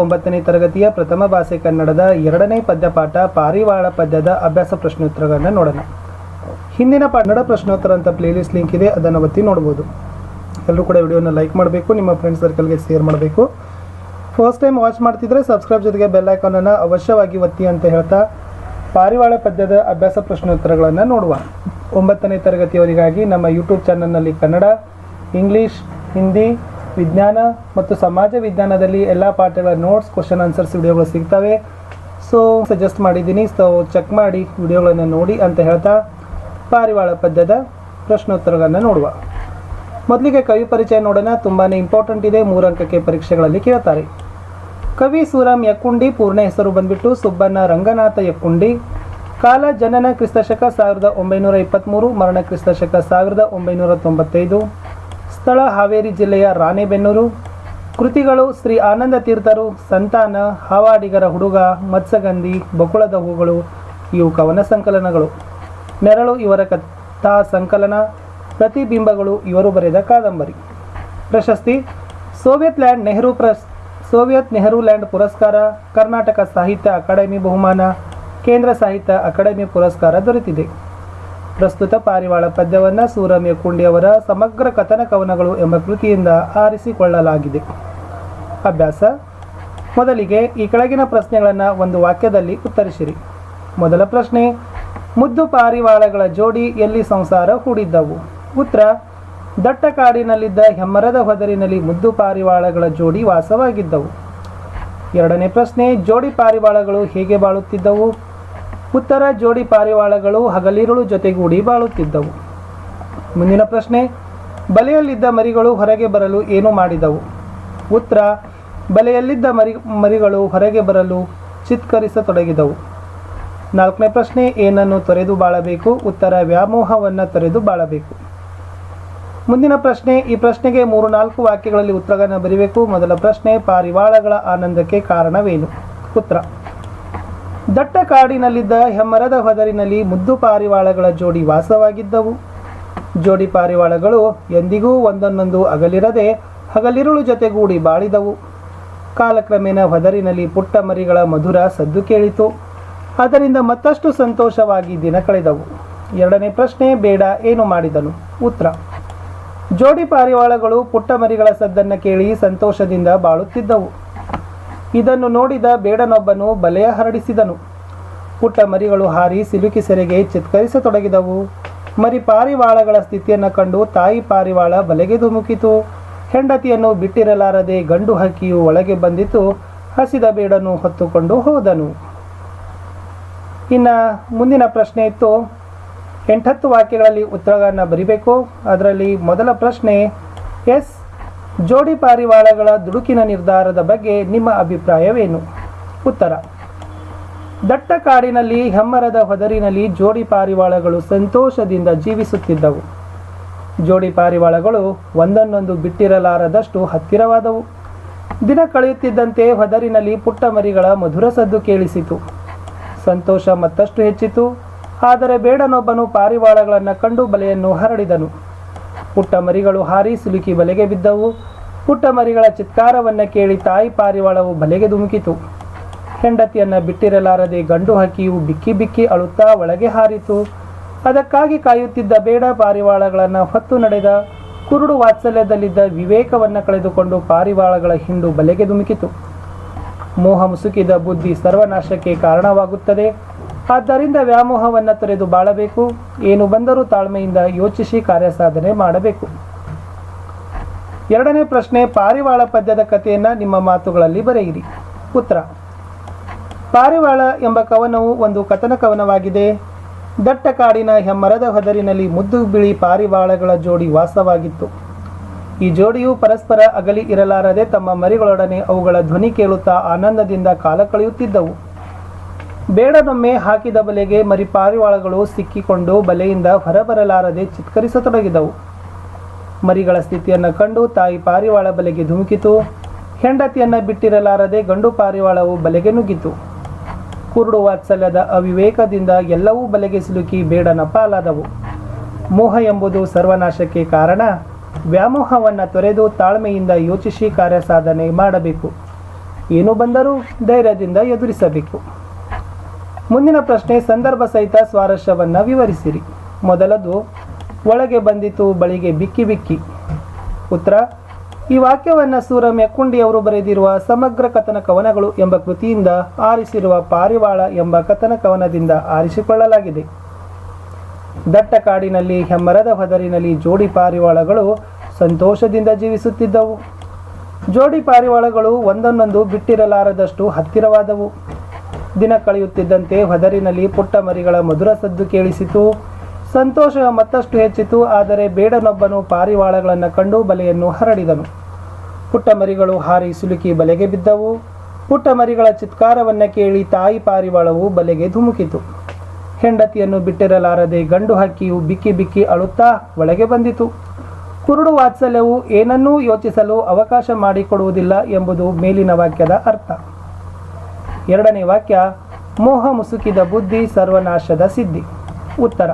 ಒಂಬತ್ತನೇ ತರಗತಿಯ ಪ್ರಥಮ ಭಾಷೆ ಕನ್ನಡದ ಎರಡನೇ ಪದ್ಯ ಪಾಠ ಪಾರಿವಾಳ ಪದ್ಯದ ಅಭ್ಯಾಸ ಪ್ರಶ್ನೋತ್ತರಗಳನ್ನು ನೋಡೋಣ. ಹಿಂದಿನ ಕನ್ನಡ ಪ್ರಶ್ನೋತ್ತರ ಅಂತ ಪ್ಲೇಲಿಸ್ಟ್ ಲಿಂಕ್ ಇದೆ, ಅದನ್ನು ಒತ್ತಿ ನೋಡ್ಬೋದು. ಎಲ್ಲರೂ ಕೂಡ ವಿಡಿಯೋನ ಲೈಕ್ ಮಾಡಬೇಕು, ನಿಮ್ಮ ಫ್ರೆಂಡ್ಸ್ ಸರ್ಕಲ್ಗೆ ಶೇರ್ ಮಾಡಬೇಕು. ಫಸ್ಟ್ ಟೈಮ್ ವಾಚ್ ಮಾಡ್ತಿದ್ರೆ ಸಬ್ಸ್ಕ್ರೈಬ್ ಜೊತೆಗೆ ಬೆಲ್ ಐಕಾನನ್ನು ಅವಶ್ಯವಾಗಿ ಒತ್ತಿ ಅಂತ ಹೇಳ್ತಾ ಪಾರಿವಾಳ ಪದ್ಯದ ಅಭ್ಯಾಸ ಪ್ರಶ್ನೋತ್ತರಗಳನ್ನು ನೋಡುವ. ಒಂಬತ್ತನೇ ತರಗತಿಯವರಿಗಾಗಿ ನಮ್ಮ ಯೂಟ್ಯೂಬ್ ಚಾನಲ್ನಲ್ಲಿ ಕನ್ನಡ ಇಂಗ್ಲೀಷ್ ಹಿಂದಿ ವಿಜ್ಞಾನ ಮತ್ತು ಸಮಾಜ ವಿಜ್ಞಾನದಲ್ಲಿ ಎಲ್ಲ ಪಾಠಗಳ ನೋಟ್ಸ್ ಕ್ವಶನ್ ಆನ್ಸರ್ಸ್ ವಿಡಿಯೋಗಳು ಸಿಗ್ತವೆ. ಸೊ ಸಜೆಸ್ಟ್ ಮಾಡಿದ್ದೀನಿ. ಸೊ ಚೆಕ್ ಮಾಡಿ ವಿಡಿಯೋಗಳನ್ನು ನೋಡಿ ಅಂತ ಹೇಳ್ತಾ ಪಾರಿವಾಳ ಪದ್ಯದ ಪ್ರಶ್ನೋತ್ತರಗಳನ್ನು ನೋಡುವ. ಮೊದಲಿಗೆ ಕವಿ ಪರಿಚಯ ನೋಡೋಣ. ತುಂಬಾ ಇಂಪಾರ್ಟೆಂಟ್ ಇದೆ. ಮೂರಂಕಕ್ಕೆ ಪರೀಕ್ಷೆಗಳಲ್ಲಿ ಕೇಳ್ತಾರೆ. ಕವಿ ಸೂರಾಮ್ ಯಕ್ಕುಂಡಿ ಪೂರ್ಣ ಹೆಸರು ಬಂದ್ಬಿಟ್ಟು ಸುಬ್ಬಣ್ಣ ರಂಗನಾಥ ಯಕ್ಕುಂಡಿ. ಕಾಲ ಜನನ ಕ್ರಿಸ್ತಶಕ ಸಾವಿರದ ಒಂಬೈನೂರ ಇಪ್ಪತ್ತ್ಮೂರು ಮರಣ ಕ್ರಿಸ್ತಶಕ ಸಾವಿರದ ಒಂಬೈನೂರ ತೊಂಬತ್ತೈದು. ಸ್ಥಳ ಹಾವೇರಿ ಜಿಲ್ಲೆಯ ರಾಣೆಬೆನ್ನೂರು. ಕೃತಿಗಳು ಶ್ರೀ ಆನಂದ ತೀರ್ಥರು, ಸಂತಾನ, ಹಾವಾಡಿಗರ ಹುಡುಗ ಮತ್ಸಗಂಧಿ ಬಕುಳದ ಹೂಗಳು, ಇವು ಕವನ ಸಂಕಲನಗಳು. ನೆರಳು ಇವರ ಕಥಾ ಸಂಕಲನ, ಪ್ರತಿಬಿಂಬಗಳು ಇವರು ಬರೆದ ಕಾದಂಬರಿ. ಪ್ರಶಸ್ತಿ, ಸೋವಿಯತ್ ಲ್ಯಾಂಡ್ ನೆಹರು ಪ್ರಸ್, ಸೋವಿಯತ್ ನೆಹರು ಲ್ಯಾಂಡ್ ಪುರಸ್ಕಾರ, ಕರ್ನಾಟಕ ಸಾಹಿತ್ಯ ಅಕಾಡೆಮಿ ಬಹುಮಾನ, ಕೇಂದ್ರ ಸಾಹಿತ್ಯ ಅಕಾಡೆಮಿ ಪುರಸ್ಕಾರ ದೊರೆತಿದೆ. ಪ್ರಸ್ತುತ ಪಾರಿವಾಳ ಪದ್ಯವನ್ನು ಸೂರಮ್ಯ ಕುಂಡಿಯವರ ಸಮಗ್ರ ಕಥನ ಕವನಗಳು ಎಂಬ ಕೃತಿಯಿಂದ ಆರಿಸಿಕೊಳ್ಳಲಾಗಿದೆ. ಅಭ್ಯಾಸ. ಮೊದಲಿಗೆ ಈ ಕೆಳಗಿನ ಪ್ರಶ್ನೆಗಳನ್ನು ಒಂದು ವಾಕ್ಯದಲ್ಲಿ ಉತ್ತರಿಸಿರಿ. ಮೊದಲ ಪ್ರಶ್ನೆ, ಮುದ್ದು ಪಾರಿವಾಳಗಳ ಜೋಡಿ ಎಲ್ಲಿ ಸಂಸಾರ ಹೂಡಿದ್ದವು? ಉತ್ತರ ದಟ್ಟ ಕಾಡಿನಲ್ಲಿದ್ದ ಹೆಮ್ಮರದ ಹೊದರಿನಲ್ಲಿ ಮುದ್ದು ಪಾರಿವಾಳಗಳ ಜೋಡಿ ವಾಸವಾಗಿದ್ದವು. ಎರಡನೇ ಪ್ರಶ್ನೆ, ಜೋಡಿ ಪಾರಿವಾಳಗಳು ಹೇಗೆ ಬಾಳುತ್ತಿದ್ದವು? ಉತ್ತರ ಜೋಡಿ ಪಾರಿವಾಳಗಳು ಹಗಲಿರುಳು ಜೊತೆಗೂಡಿ ಬಾಳುತ್ತಿದ್ದವು. ಮುಂದಿನ ಪ್ರಶ್ನೆ, ಬಲೆಯಲ್ಲಿದ್ದ ಮರಿಗಳು ಹೊರಗೆ ಬರಲು ಏನು ಮಾಡಿದವು? ಉತ್ತರ, ಬಲೆಯಲ್ಲಿದ್ದ ಮರಿ, ಮರಿಗಳು ಹೊರಗೆ ಬರಲು ಚಿತ್ಕರಿಸತೊಡಗಿದವು. ನಾಲ್ಕನೇ ಪ್ರಶ್ನೆ, ಏನನ್ನು ತೊರೆದು ಬಾಳಬೇಕು? ಉತ್ತರ, ವ್ಯಾಮೋಹವನ್ನು ತೊರೆದು ಬಾಳಬೇಕು. ಮುಂದಿನ ಪ್ರಶ್ನೆ, ಈ ಪ್ರಶ್ನೆಗೆ ಮೂರು ನಾಲ್ಕು ವಾಕ್ಯಗಳಲ್ಲಿ ಉತ್ತರಗಳನ್ನು ಬರೀಬೇಕು. ಮೊದಲ ಪ್ರಶ್ನೆ, ಪಾರಿವಾಳಗಳ ಆನಂದಕ್ಕೆ ಕಾರಣವೇನು? ಉತ್ತರ ದಟ್ಟ ಕಾಡಿನಲ್ಲಿದ್ದ ಹೆಮ್ಮರದ ಹೊದರಿನಲ್ಲಿ ಮುದ್ದು ಪಾರಿವಾಳಗಳ ಜೋಡಿ ವಾಸವಾಗಿದ್ದವು. ಜೋಡಿ ಪಾರಿವಾಳಗಳು ಎಂದಿಗೂ ಒಂದನ್ನೊಂದು ಅಗಲಿರದೆ ಹಗಲಿರುಳು ಜೊತೆಗೂಡಿ ಬಾಳಿದವು. ಕಾಲಕ್ರಮೇಣ ಹೊದರಿನಲ್ಲಿ ಪುಟ್ಟ ಮರಿಗಳ ಮಧುರ ಸದ್ದು ಕೇಳಿತು. ಅದರಿಂದ ಮತ್ತಷ್ಟು ಸಂತೋಷವಾಗಿ ದಿನ ಕಳೆದವು. ಎರಡನೇ ಪ್ರಶ್ನೆ, ಬೇಡ, ಏನು ಮಾಡಿದನು? ಉತ್ತರ, ಜೋಡಿ ಪಾರಿವಾಳಗಳು ಪುಟ್ಟ ಮರಿಗಳ ಸದ್ದನ್ನು ಕೇಳಿ ಸಂತೋಷದಿಂದ ಬಾಳುತ್ತಿದ್ದವು. ಇದನ್ನು ನೋಡಿದ ಬೇಡನೊಬ್ಬನು ಬಲೆಯ ಹರಡಿಸಿದನು. ಪುಟ್ಟ ಮರಿಗಳು ಹಾರಿ ಸಿಲುಕಿ ಸೆರೆಗೆ ಚಿತ್ಕರಿಸತೊಡಗಿದವು. ಮರಿ ಪಾರಿವಾಳಗಳ ಸ್ಥಿತಿಯನ್ನು ಕಂಡು ತಾಯಿ ಪಾರಿವಾಳ ಬಲೆಗೆ ಧುಮುಕಿತು. ಹೆಂಡತಿಯನ್ನು ಬಿಟ್ಟಿರಲಾರದೆ ಗಂಡು ಹಕ್ಕಿಯು ಒಳಗೆ ಬಂದಿತು. ಹಸಿದ ಬೇಡನು ಹೊತ್ತುಕೊಂಡು ಹೋದನು. ಇನ್ನು ಮುಂದಿನ ಪ್ರಶ್ನೆ ಇತ್ತು, ಎಂಟತ್ತು ವಾಕ್ಯಗಳಲ್ಲಿ ಉತ್ತರಗಳನ್ನು ಬರಿಬೇಕು. ಅದರಲ್ಲಿ ಮೊದಲ ಪ್ರಶ್ನೆ, ಎಸ್ ಜೋಡಿ ಪಾರಿವಾಳಗಳ ದುಡುಕಿನ ನಿರ್ಧಾರದ ಬಗ್ಗೆ ನಿಮ್ಮ ಅಭಿಪ್ರಾಯವೇನು? ಉತ್ತರ. ದಟ್ಟ ಕಾಡಿನಲ್ಲಿ ಹೆಮ್ಮರದ ಹೊದರಿನಲ್ಲಿ ಜೋಡಿ ಪಾರಿವಾಳಗಳು ಸಂತೋಷದಿಂದ ಜೀವಿಸುತ್ತಿದ್ದವು. ಜೋಡಿ ಪಾರಿವಾಳಗಳು ಒಂದನ್ನೊಂದು ಬಿಟ್ಟಿರಲಾರದಷ್ಟು ಹತ್ತಿರವಾದವು. ದಿನ ಕಳೆಯುತ್ತಿದ್ದಂತೆ ಹೊದರಿನಲ್ಲಿ ಪುಟ್ಟ ಮರಿಗಳ ಮಧುರ ಸದ್ದು ಕೇಳಿಸಿತು. ಸಂತೋಷ ಮತ್ತಷ್ಟು ಹೆಚ್ಚಿತು. ಆದರೆ ಬೇಡನೊಬ್ಬನು ಪಾರಿವಾಳಗಳನ್ನು ಕಂಡು ಬಲೆಯನ್ನು ಹರಡಿದನು. ಪುಟ್ಟ ಮರಿಗಳು ಹಾರಿ ಸಿಲುಕಿ ಬಲೆಗೆ ಬಿದ್ದವು. ಪುಟ್ಟ ಮರಿಗಳ ಚಿತ್ಕಾರವನ್ನು ಕೇಳಿ ತಾಯಿ ಪಾರಿವಾಳವು ಬಲೆಗೆ ಧುಮುಕಿತು. ಹೆಂಡತಿಯನ್ನು ಬಿಟ್ಟಿರಲಾರದೆ ಗಂಡು ಹಕ್ಕಿಯು ಬಿಕ್ಕಿ ಬಿಕ್ಕಿ ಅಳುತ್ತಾ ಒಳಗೆ ಹಾರಿತು. ಅದಕ್ಕಾಗಿ ಕಾಯುತ್ತಿದ್ದ ಬೇಡ ಪಾರಿವಾಳಗಳನ್ನು ಹೊತ್ತು ನಡೆದ ಕುರುಡು ವಾತ್ಸಲ್ಯದಲ್ಲಿದ್ದ ವಿವೇಕವನ್ನು ಕಳೆದುಕೊಂಡು ಪಾರಿವಾಳಗಳ ಹಿಂಡು ಬಲೆಗೆ ಧುಮುಕಿತು. ಮೋಹ ಮುಸುಕಿದ ಬುದ್ಧಿ ಸರ್ವನಾಶಕ್ಕೆ ಕಾರಣವಾಗುತ್ತದೆ. ಆದ್ದರಿಂದ ವ್ಯಾಮೋಹವನ್ನು ತೊರೆದು ಬಾಳಬೇಕು. ಏನು ಬಂದರೂ ತಾಳ್ಮೆಯಿಂದ ಯೋಚಿಸಿ ಕಾರ್ಯಸಾಧನೆ ಮಾಡಬೇಕು. ಎರಡನೇ ಪ್ರಶ್ನೆ, ಪಾರಿವಾಳ ಪದ್ಯದ ಕಥೆಯನ್ನು ನಿಮ್ಮ ಮಾತುಗಳಲ್ಲಿ ಬರೆಯಿರಿ. ಉತ್ತರ, ಪಾರಿವಾಳ ಎಂಬ ಕವನವು ಒಂದು ಕಥನ ಕವನವಾಗಿದೆ. ದಟ್ಟ ಕಾಡಿನ ಹೆಮ್ಮರದ ಹೊದರಿನಲ್ಲಿ ಮುದ್ದು ಬಿಳಿ ಪಾರಿವಾಳಗಳ ಜೋಡಿ ವಾಸವಾಗಿತ್ತು. ಈ ಜೋಡಿಯು ಪರಸ್ಪರ ಅಗಲಿ ಇರಲಾರದೆ ತಮ್ಮ ಮರಿಗಳೊಡನೆ ಅವುಗಳ ಧ್ವನಿ ಕೇಳುತ್ತಾ ಆನಂದದಿಂದ ಕಾಲ ಕಳೆಯುತ್ತಿದ್ದವು. ಬೇಡನೊಮ್ಮೆ ಹಾಕಿದ ಬಲೆಗೆ ಮರಿ ಪಾರಿವಾಳಗಳು ಸಿಕ್ಕಿಕೊಂಡು ಬಲೆಯಿಂದ ಹೊರಬರಲಾರದೆ ಚಿತ್ಕರಿಸತೊಡಗಿದವು. ಮರಿಗಳ ಸ್ಥಿತಿಯನ್ನು ಕಂಡು ತಾಯಿ ಪಾರಿವಾಳ ಬಲೆಗೆ ಧುಮುಕಿತು. ಹೆಂಡತಿಯನ್ನು ಬಿಟ್ಟಿರಲಾರದೆ ಗಂಡು ಪಾರಿವಾಳವು ಬಲೆಗೆ ನುಗ್ಗಿತು. ಕುರುಡು ವಾತ್ಸಲ್ಯದ ಅವಿವೇಕದಿಂದ ಎಲ್ಲವೂ ಬಲೆಗೆ ಸಿಲುಕಿ ಬೇಡನ ಪಾಲಾದವು. ಮೋಹ ಎಂಬುದು ಸರ್ವನಾಶಕ್ಕೆ ಕಾರಣ. ವ್ಯಾಮೋಹವನ್ನು ತೊರೆದು ತಾಳ್ಮೆಯಿಂದ ಯೋಚಿಸಿ ಕಾರ್ಯಸಾಧನೆ ಮಾಡಬೇಕು. ಏನು ಬಂದರೂ ಧೈರ್ಯದಿಂದ ಎದುರಿಸಬೇಕು. ಮುಂದಿನ ಪ್ರಶ್ನೆ ಸಂದರ್ಭ ಸಹಿತ ಸ್ವಾರಸ್ಯವನ್ನು ವಿವರಿಸಿರಿ. ಮೊದಲದು, ಒಳಗೆ ಬಂದಿತು, ಬಳಿಗೆ ಬಿಕ್ಕಿ ಬಿಕ್ಕಿ. ಉತ್ತರ, ಈ ವಾಕ್ಯವನ್ನು ಸೂರ ಮೆಕ್ಕುಂಡಿಯವರು ಬರೆದಿರುವ ಸಮಗ್ರ ಕಥನ ಕವನಗಳು ಎಂಬ ಕೃತಿಯಿಂದ ಆರಿಸಿರುವ ಪಾರಿವಾಳ ಎಂಬ ಕಥನ ಕವನದಿಂದ ಆರಿಸಿಕೊಳ್ಳಲಾಗಿದೆ. ದಟ್ಟ ಕಾಡಿನಲ್ಲಿ, ಹೆಮ್ಮರದ ಹೊದರಿನಲ್ಲಿ ಜೋಡಿ ಪಾರಿವಾಳಗಳು ಸಂತೋಷದಿಂದ ಜೀವಿಸುತ್ತಿದ್ದವು. ಜೋಡಿ ಪಾರಿವಾಳಗಳು ಒಂದನ್ನೊಂದು ಬಿಟ್ಟಿರಲಾರದಷ್ಟು ಹತ್ತಿರವಾದವು. ದಿನ ಕಳೆಯುತ್ತಿದ್ದಂತೆ ಹೊದರಿನಲ್ಲಿ ಪುಟ್ಟ ಮರಿಗಳ ಮಧುರ ಸದ್ದು ಕೇಳಿಸಿತು. ಸಂತೋಷ ಮತ್ತಷ್ಟು ಹೆಚ್ಚಿತು, ಆದರೆ ಬೇಡನೊಬ್ಬನು ಪಾರಿವಾಳಗಳನ್ನು ಕಂಡು ಬಲೆಯನ್ನು ಹರಡಿದನು. ಪುಟ್ಟ ಮರಿಗಳು ಹಾರಿ ಸಿಲುಕಿ ಬಲೆಗೆ ಬಿದ್ದವು. ಪುಟ್ಟ ಮರಿಗಳ ಚಿತ್ಕಾರವನ್ನು ಕೇಳಿ ತಾಯಿ ಪಾರಿವಾಳವು ಬಲೆಗೆ ಧುಮುಕಿತು. ಹೆಂಡತಿಯನ್ನು ಬಿಟ್ಟಿರಲಾರದೆ ಗಂಡು ಹಕ್ಕಿಯು ಬಿಕ್ಕಿ ಬಿಕ್ಕಿ ಅಳುತ್ತಾ ಒಳಗೆ ಬಂದಿತು. ಕುರುಡು ವಾತ್ಸಲ್ಯವು ಏನನ್ನೂ ಯೋಚಿಸಲು ಅವಕಾಶ ಮಾಡಿಕೊಡುವುದಿಲ್ಲ ಎಂಬುದು ಮೇಲಿನ ವಾಕ್ಯದ ಅರ್ಥ. ಎರಡನೇ ವಾಕ್ಯ, ಮೋಹ ಮುಸುಕಿದ ಬುದ್ಧಿ ಸರ್ವನಾಶದ ಸಿದ್ಧಿ. ಉತ್ತರ.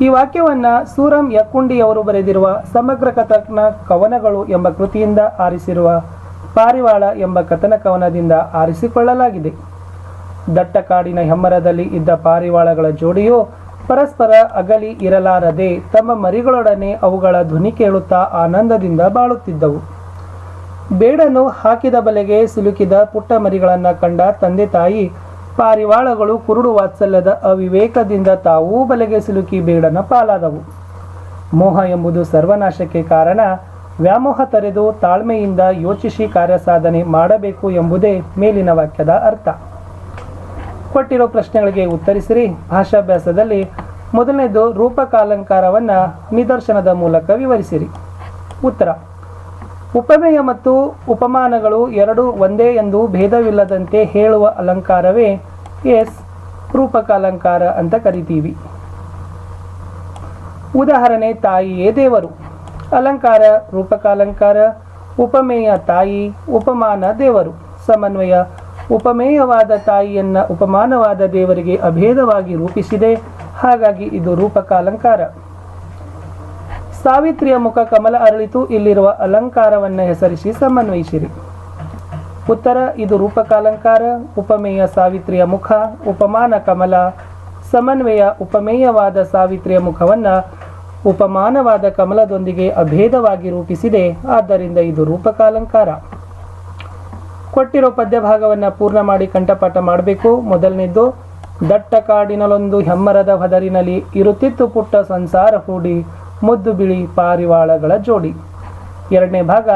ಈ ವಾಕ್ಯವನ್ನು ಸೂರಂ ಯಕ್ಕುಂಡಿಯವರು ಬರೆದಿರುವ ಸಮಗ್ರ ಕಥನ ಕವನಗಳು ಎಂಬ ಕೃತಿಯಿಂದ ಆರಿಸಿರುವ ಪಾರಿವಾಳ ಎಂಬ ಕಥನ ಕವನದಿಂದ ಆರಿಸಿಕೊಳ್ಳಲಾಗಿದೆ. ದಟ್ಟ ಕಾಡಿನ ಹೆಮ್ಮರದಲ್ಲಿ ಇದ್ದ ಪಾರಿವಾಳಗಳ ಜೋಡಿಯು ಪರಸ್ಪರ ಅಗಲಿ ಇರಲಾರದೆ ತಮ್ಮ ಮರಿಗಳೊಡನೆ ಅವುಗಳ ಧ್ವನಿ ಕೇಳುತ್ತಾ ಆನಂದದಿಂದ ಬಾಳುತ್ತಿದ್ದವು. ಬೇಡನು ಹಾಕಿದ ಬಲೆಗೆ ಸಿಲುಕಿದ ಪುಟ್ಟ ಮರಿಗಳನ್ನು ಕಂಡ ತಂದೆ ತಾಯಿ, ಪಾರಿವಾಳಗಳು ಕುರುಡು ವಾತ್ಸಲ್ಯದ ಅವಿವೇಕದಿಂದ ತಾವೂ ಬಲೆಗೆ ಸಿಲುಕಿ ಬೇಡನ ಪಾಲಾದವು. ಮೋಹ ಎಂಬುದು ಸರ್ವನಾಶಕ್ಕೆ ಕಾರಣ, ವ್ಯಾಮೋಹ ತರೆದು ತಾಳ್ಮೆಯಿಂದ ಯೋಚಿಸಿ ಕಾರ್ಯ ಸಾಧನೆ ಮಾಡಬೇಕು ಎಂಬುದೇ ಮೇಲಿನ ವಾಕ್ಯದ ಅರ್ಥ. ಕೊಟ್ಟಿರೋ ಪ್ರಶ್ನೆಗಳಿಗೆ ಉತ್ತರಿಸಿರಿ. ಭಾಷಾಭ್ಯಾಸದಲ್ಲಿ ಮೊದಲನೇದು ರೂಪಕಾಲಂಕಾರವನ್ನು ನಿದರ್ಶನದ ಮೂಲಕ ವಿವರಿಸಿರಿ. ಉತ್ತರ ಉಪಮೇಯ ಮತ್ತು ಉಪಮಾನಗಳು ಎರಡು ಒಂದೇ ಎಂದು ಭೇದವಿಲ್ಲದಂತೆ ಹೇಳುವ ಅಲಂಕಾರವೇ ಎಸ್ ರೂಪಕಾಲಂಕಾರ ಅಂತ ಕರಿತೀವಿ. ಉದಾಹರಣೆ, ತಾಯಿಯೇ ದೇವರು. ಅಲಂಕಾರ ರೂಪಕಾಲಂಕಾರ ಉಪಮೇಯ, ತಾಯಿ. ಉಪಮಾನ, ದೇವರು. ಸಮನ್ವಯ, ಉಪಮೇಯವಾದ ತಾಯಿಯನ್ನು ಉಪಮಾನವಾದ ದೇವರಿಗೆ ಅಭೇದವಾಗಿ ರೂಪಿಸಿದೆ. ಹಾಗಾಗಿ ಇದು ರೂಪಕಾಲಂಕಾರ ಸಾವಿತ್ರಿಯ ಮುಖ ಕಮಲ ಅರಳಿತು. ಇಲ್ಲಿರುವ ಅಲಂಕಾರವನ್ನು ಹೆಸರಿಸಿ ಸಮನ್ವಯಿಸಿರಿ. ಉತ್ತರ, ಇದು ರೂಪಕಾಲಂಕಾರ, ಉಪಮೇಯ ಸಾವಿತ್ರಿಯ ಮುಖ, ಉಪಮಾನ ಕಮಲ, ಸಮನ್ವಯ, ಉಪಮೇಯವಾದ ಸಾವಿತ್ರಿಯ ಮುಖವನ್ನು ಉಪಮಾನವಾದ ಕಮಲದೊಂದಿಗೆ ಅಭೇದವಾಗಿ ರೂಪಿಸಿದೆ. ಆದ್ದರಿಂದ ಇದು ರೂಪಕಾಲಂಕಾರ. ಕೊಟ್ಟಿರೋ ಪದ್ಯಭಾಗವನ್ನು ಪೂರ್ಣ ಮಾಡಿ ಕಂಠಪಾಠ ಮಾಡಬೇಕು. ಮೊದಲನೇದ್ದು ದಟ್ಟ ಕಾಡಿನಲ್ಲೊಂದು ಹೆಮ್ಮರದ ಹದರಿನಲ್ಲಿ ಇರುತ್ತಿತ್ತು ಪುಟ್ಟ ಸಂಸಾರ ಹೂಡಿ. ಮುದ್ದು ಬಿಳಿ ಪಾರಿವಾಳಗಳ ಜೋಡಿ. ಎರಡನೇ ಭಾಗ,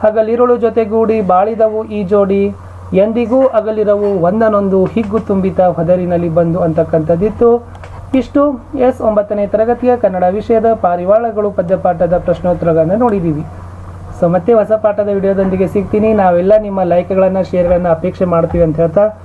ಹಗಲಿರುಳು ಜೊತೆಗೂಡಿ ಬಾಳಿದವು ಈ ಜೋಡಿ. ಎಂದಿಗೂ ಅಗಲಿರವು ಒಂದನೊಂದು ಹಿಗ್ಗು ತುಂಬಿತ ಹೊದರಿನಲ್ಲಿ ಬಂದು ಅಂತಕ್ಕಂಥದ್ದಿತ್ತು. ಇಷ್ಟು ಎಸ್ ಒಂಬತ್ತನೇ ತರಗತಿಯ ಕನ್ನಡ ವಿಷಯದ ಪಾರಿವಾಳಗಳು ಪದ್ಯಪಾಠದ ಪ್ರಶ್ನೋತ್ತರಗಳನ್ನು ನೋಡಿದ್ದೀವಿ. ಸೊ, ಮತ್ತೆ ಹೊಸ ಪಾಠದ ವಿಡಿಯೋದೊಂದಿಗೆ ಸಿಗ್ತೀನಿ. ನಾವೆಲ್ಲ ನಿಮ್ಮ ಲೈಕ್ಗಳನ್ನು, ಶೇರ್ಗಳನ್ನು ಅಪೇಕ್ಷೆ ಮಾಡ್ತೀವಿ ಅಂತ ಹೇಳ್ತಾ